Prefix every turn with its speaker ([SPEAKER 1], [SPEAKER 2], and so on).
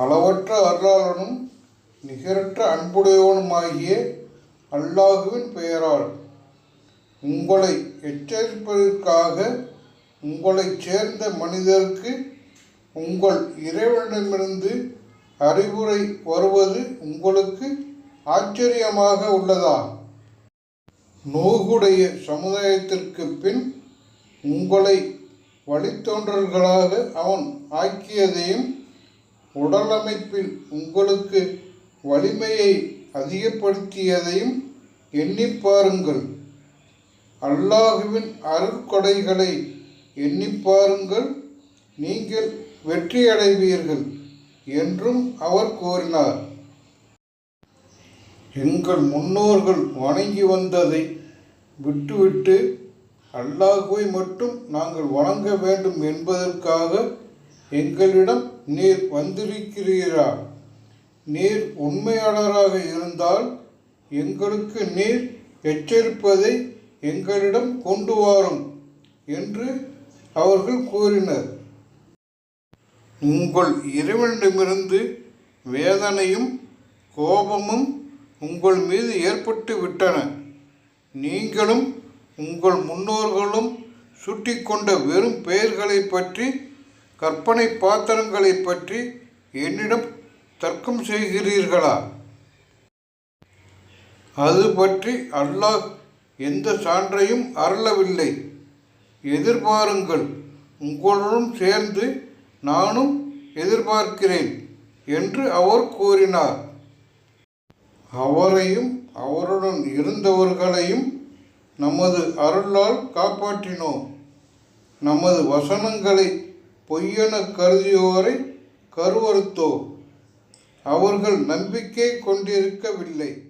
[SPEAKER 1] அளவற்ற அருளாளனும் நிகரற்ற அன்புடையவனுமாகிய அல்லாஹுவின் பெயரால் உங்களை எச்சரிப்பதற்காக உங்களைச் சேர்ந்த மனிதருக்கு உங்கள் இறைவனிடமிருந்து அறிவுரை வருவது உங்களுக்கு ஆச்சரியமாக உள்ளதா? நோகுடைய சமுதாயத்திற்கு பின் உங்களை வழித்தோன்றல்களாக அவன் ஆக்கியதையும் உடலமைப்பில் உங்களுக்கு வலிமையை அதிகப்படுத்தியதையும் எண்ணி பாருங்கள். அல்லாஹுவின் அருட்கொடைகளை எண்ணி பாருங்கள். நீங்கள் வெற்றியடைவீர்கள் என்றும் அவர் கூறினார். எங்கள் முன்னோர்கள் வணங்கி வந்ததை விட்டுவிட்டு அல்லாஹுவை மட்டும் நாங்கள் வணங்க வேண்டும் என்பதற்காக எங்களிடம் நீர் வந்திருக்கிறீரா? நீர் உண்மையாளராக இருந்தால் எங்களுக்கு நீர் எச்சரிப்பதை எங்களிடம் கொண்டு வாரும் என்று அவர்கள் கூறினர். உங்கள் இறைவனிடமிருந்து வேதனையும் கோபமும் உங்கள் மீது ஏற்பட்டு விட்டன. நீங்களும் உங்கள் முன்னோர்களும் சுட்டிக்கொண்ட வெறும் பெயர்களைப் பற்றி கற்பனை பாத்திரங்களைப் பற்றி என்னிடம் தர்க்கம் செய்கிறீர்களா? அது பற்றி அல்லாஹ் எந்த சான்றையும் அருளவில்லை. எதிர்பாருங்கள் உங்களுடன் சேர்ந்து நானும் எதிர்பார்க்கிறேன் என்று அவர் கூறினார். அவரையும் அவருடன் இருந்தவர்களையும் நமது அருளால் காப்பாற்றினோம். நமது வசனங்களை பொய்யென கருதியோரை கருவறுத்தோ அவர்கள் நம்பிக்கை கொண்டிருக்கவில்லை.